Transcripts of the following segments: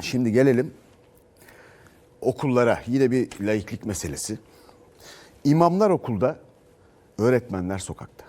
Şimdi gelelim okullara. Yine bir laiklik meselesi. İmamlar okulda, öğretmenler sokakta.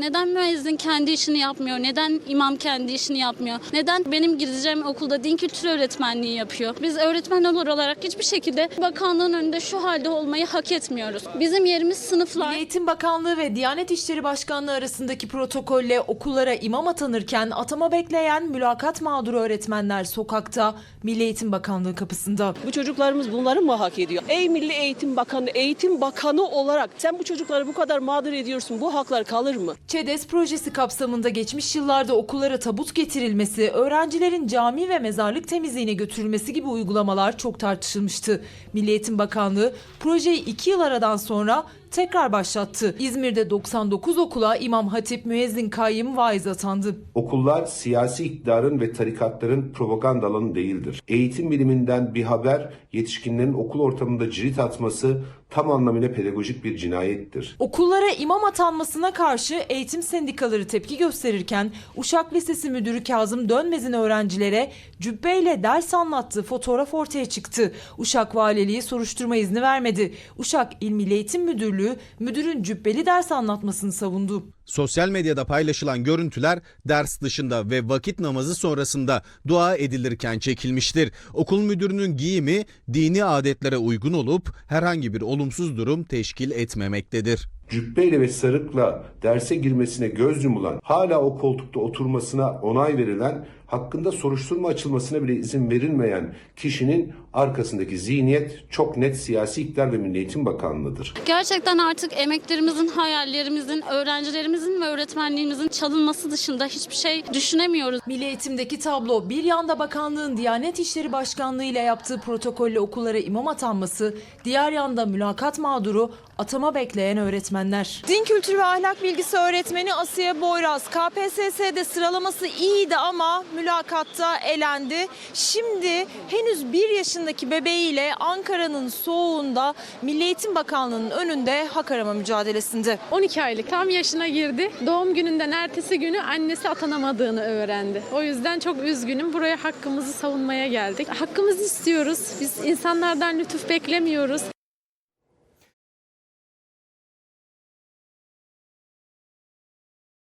Neden müezzin kendi işini yapmıyor? Neden imam kendi işini yapmıyor? Neden benim gideceğim okulda din kültürü öğretmenliği yapıyor? Biz öğretmenler olarak hiçbir şekilde bakanlığın önünde şu halde olmayı hak etmiyoruz. Bizim yerimiz sınıflar. Milli Eğitim Bakanlığı ve Diyanet İşleri Başkanlığı arasındaki protokolle okullara imam atanırken atama bekleyen mülakat mağduru öğretmenler sokakta Milli Eğitim Bakanlığı kapısında. Bu çocuklarımız bunları mı hak ediyor? Ey Milli Eğitim Bakanı, Eğitim Bakanı olarak sen bu çocukları bu kadar mağdur ediyorsun. Bu haklar kalır mı? ÇEDES projesi kapsamında geçmiş yıllarda okullara tabut getirilmesi, öğrencilerin cami ve mezarlık temizliğine götürülmesi gibi uygulamalar çok tartışılmıştı. Milli Eğitim Bakanlığı projeyi 2 yıl aradan sonra tekrar başlattı. İzmir'de 99 okula İmam Hatip, Müezzin Kayyım vaiz atandı. Okullar siyasi iktidarın ve tarikatların propaganda alanı değildir. Eğitim biliminden bir haber yetişkinlerin okul ortamında cirit atması tam anlamıyla pedagojik bir cinayettir. Okullara imam atanmasına karşı eğitim sendikaları tepki gösterirken Uşak Lisesi Müdürü Kazım Dönmez'in öğrencilere cübbeyle ders anlattığı fotoğraf ortaya çıktı. Uşak Valiliği soruşturma izni vermedi. Uşak İl Milli Eğitim Müdürlüğü müdürün cübbeli ders anlatmasını savundu. Sosyal medyada paylaşılan görüntüler ders dışında ve vakit namazı sonrasında dua edilirken çekilmiştir. Okul müdürünün giyimi dini adetlere uygun olup herhangi bir olumsuz durum teşkil etmemektedir. Cübbeyle ve sarıkla derse girmesine göz yumulan, hala o koltukta oturmasına onay verilen, hakkında soruşturma açılmasına bile izin verilmeyen kişinin arkasındaki zihniyet çok net siyasi iktidar ve Milli Eğitim Bakanlığı'dır. Gerçekten artık emeklerimizin, hayallerimizin, öğrencilerimizin ve öğretmenliğimizin çalınması dışında hiçbir şey düşünemiyoruz. Milli Eğitim'deki tablo bir yanda bakanlığın Diyanet İşleri Başkanlığı ile yaptığı protokolle okullara imam atanması, diğer yanda mülakat mağduru atama bekleyen öğretmenler. Din kültürü ve ahlak bilgisi öğretmeni Asiye Boyraz KPSS'de sıralaması iyiydi ama mülakatta elendi. Şimdi henüz bir yaşındaki bebeğiyle Ankara'nın soğuğunda Milli Eğitim Bakanlığı'nın önünde hak arama mücadelesinde. 12 aylık tam yaşına girdi. Doğum gününden ertesi günü annesi atanamadığını öğrendi. O yüzden çok üzgünüm. Buraya hakkımızı savunmaya geldik. Hakkımızı istiyoruz. Biz insanlardan lütuf beklemiyoruz.